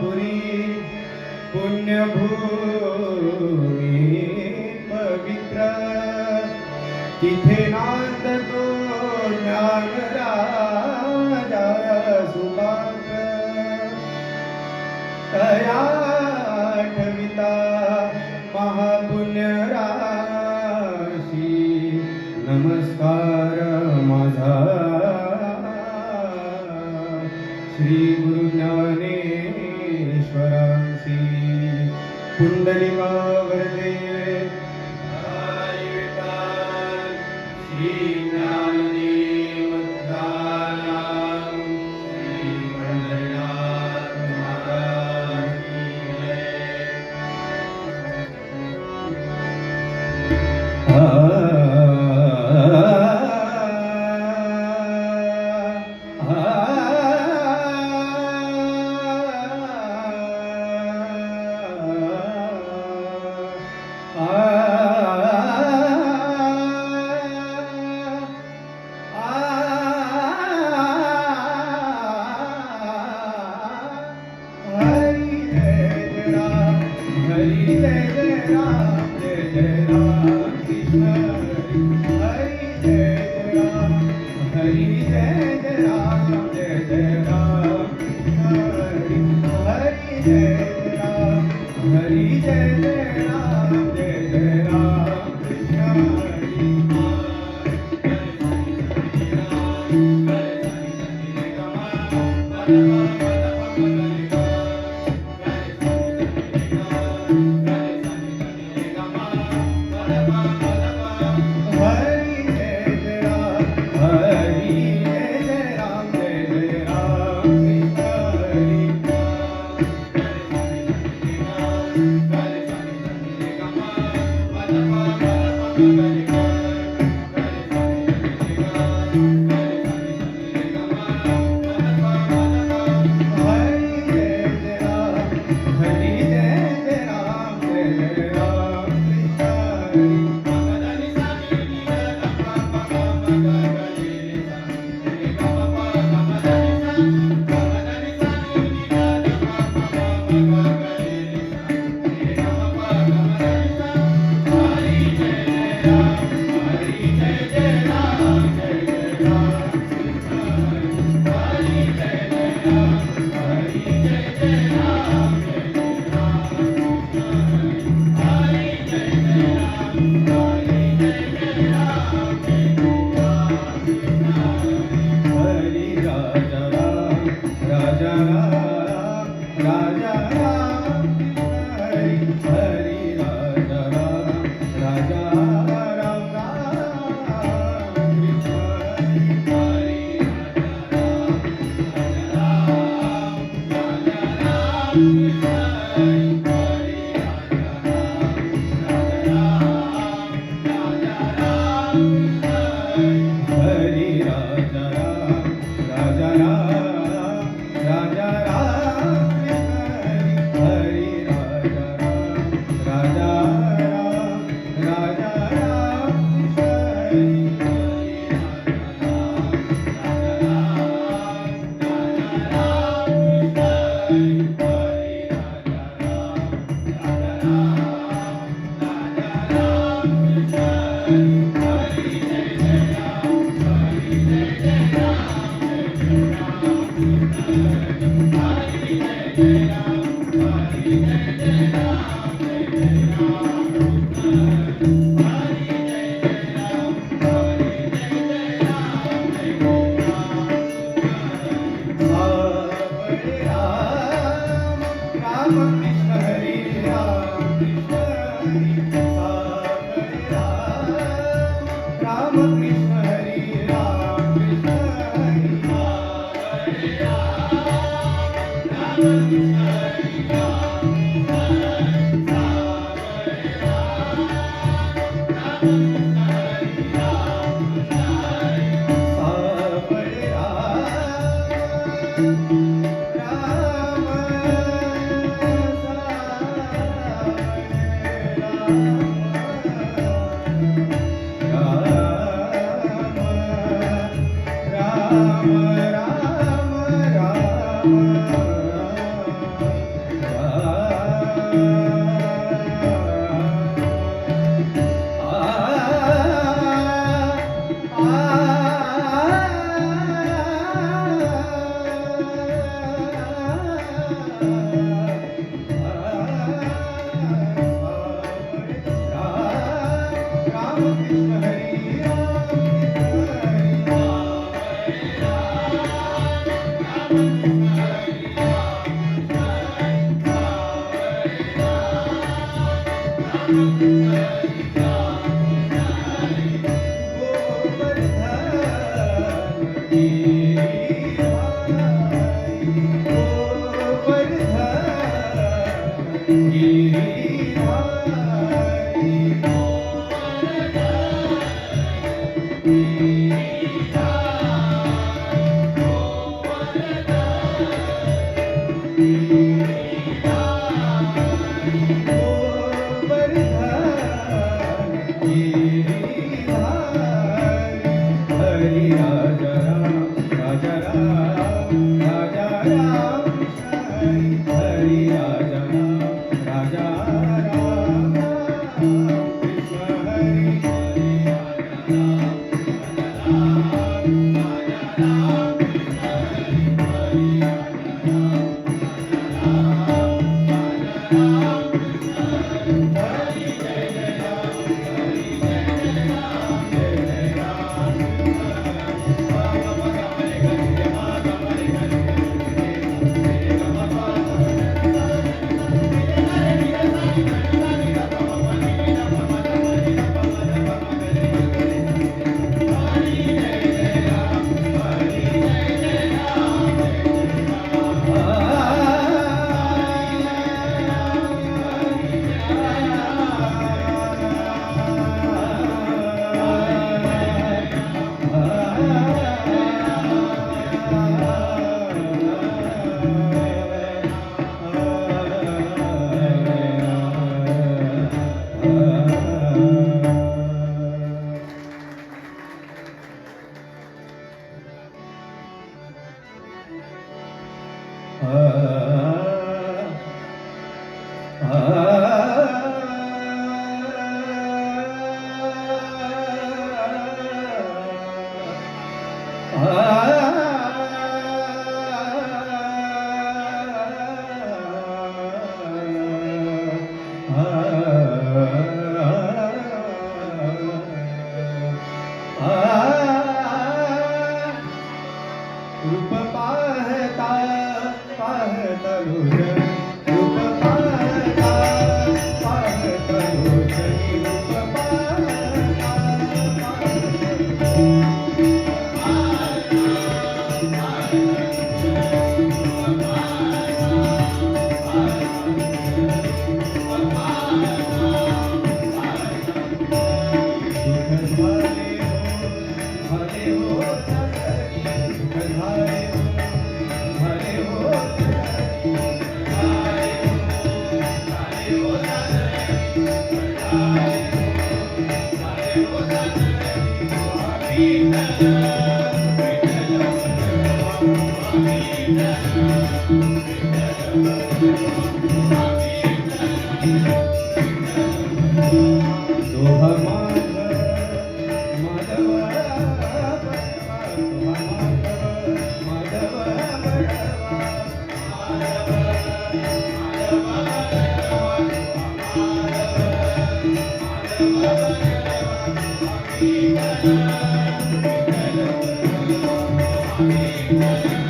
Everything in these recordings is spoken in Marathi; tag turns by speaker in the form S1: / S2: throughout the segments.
S1: पुरी पुण्यभूमी पवित्र. तिथे कुंडलिका Thank you. सुखाची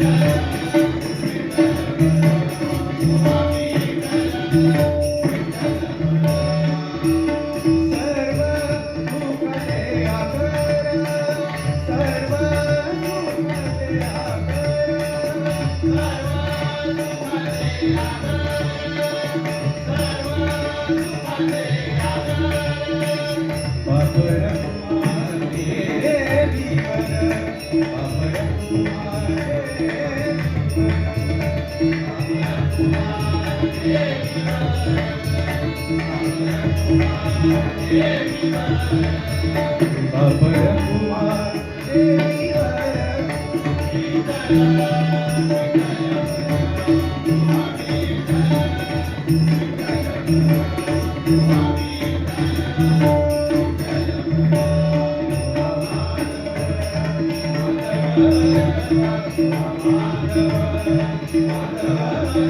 S1: Thank you. Thank you.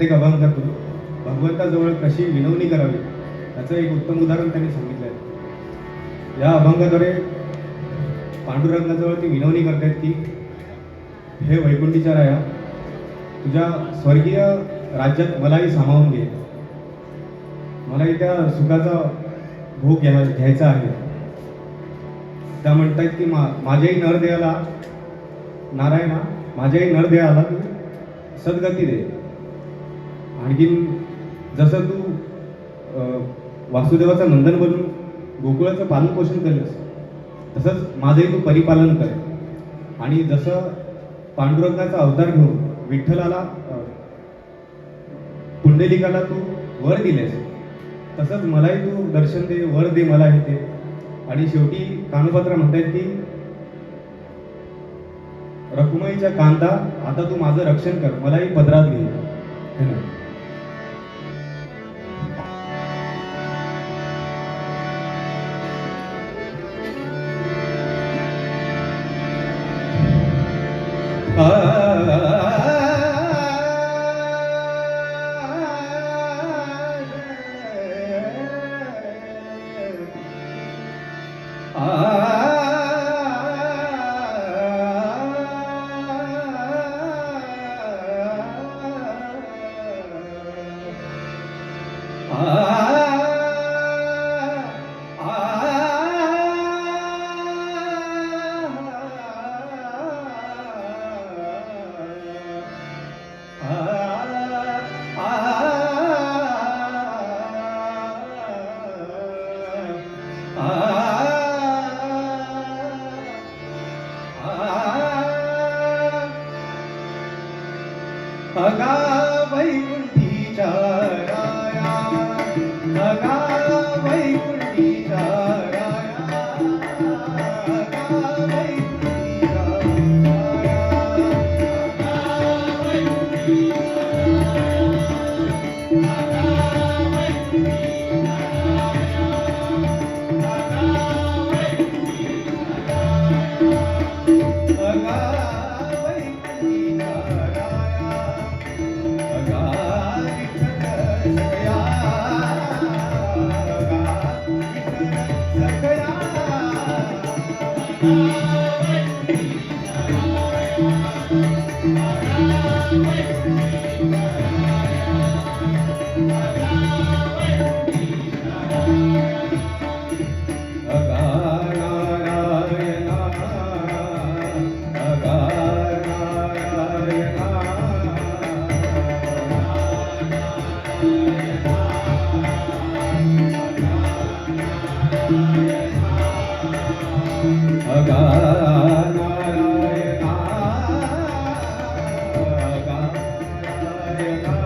S1: प्रत्येक अभंगातून भगवंताजवळ कशी विनवणी करावी याचं एक उत्तम उदाहरण त्यांनी सांगितलं आहे. या अभंगाद्वारे पांडुरंगाजवळ ती विनवणी करतायत की हे वैकुंठीच्या राया तुझ्या स्वर्गीय राज्यात मलाही सामावून घे. मलाही त्या सुखाचा भोग घ्या घ्यायचा आहे. त्या म्हणतायत की मा माझ्याही नरदेहाला नारायणा माझ्याही नरदेहाला तू सद्गती दे. आणखीन जसं तू वासुदेवाचं वासुदेवाचा नंदन बनून गोकुळाचं पालन पोषण केलंस तसंच माझंही तू परिपालन कर. आणि जसं पांडुरंगाचा अवतार घेऊन विठ्ठलाला पुंडलिकाला तू वर दिलेस तसंच मलाही तू दर्शन दे वर दे मला हे ते. आणि शेवटी कानोपात्र म्हणतायत की रकुमाईच्या कांदा आता तू माझं रक्षण कर मलाही पदरात घे धन्यवाद. Narayana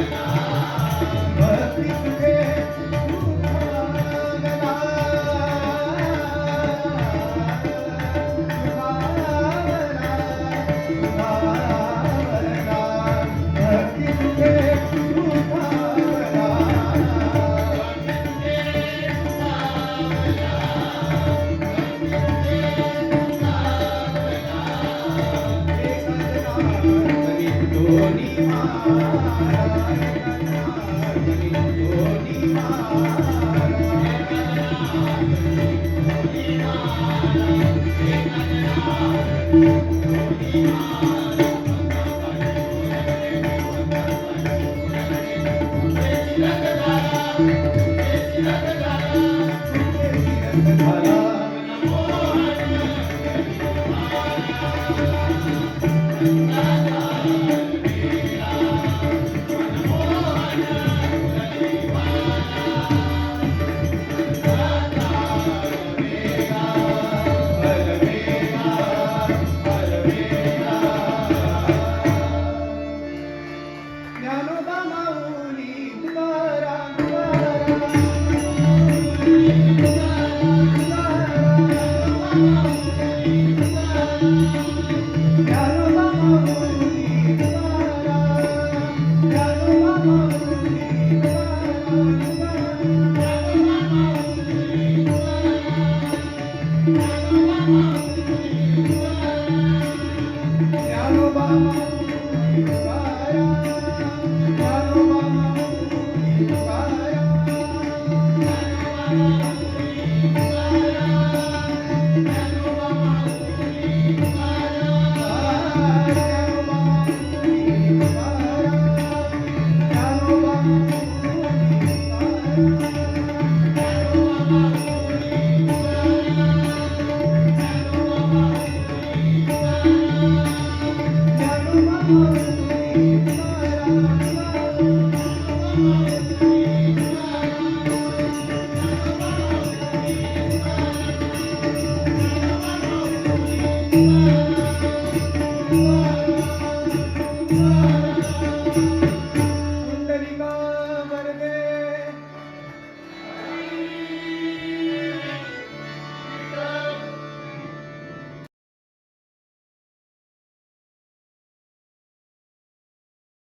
S1: Yeah. Thank you. Thank you.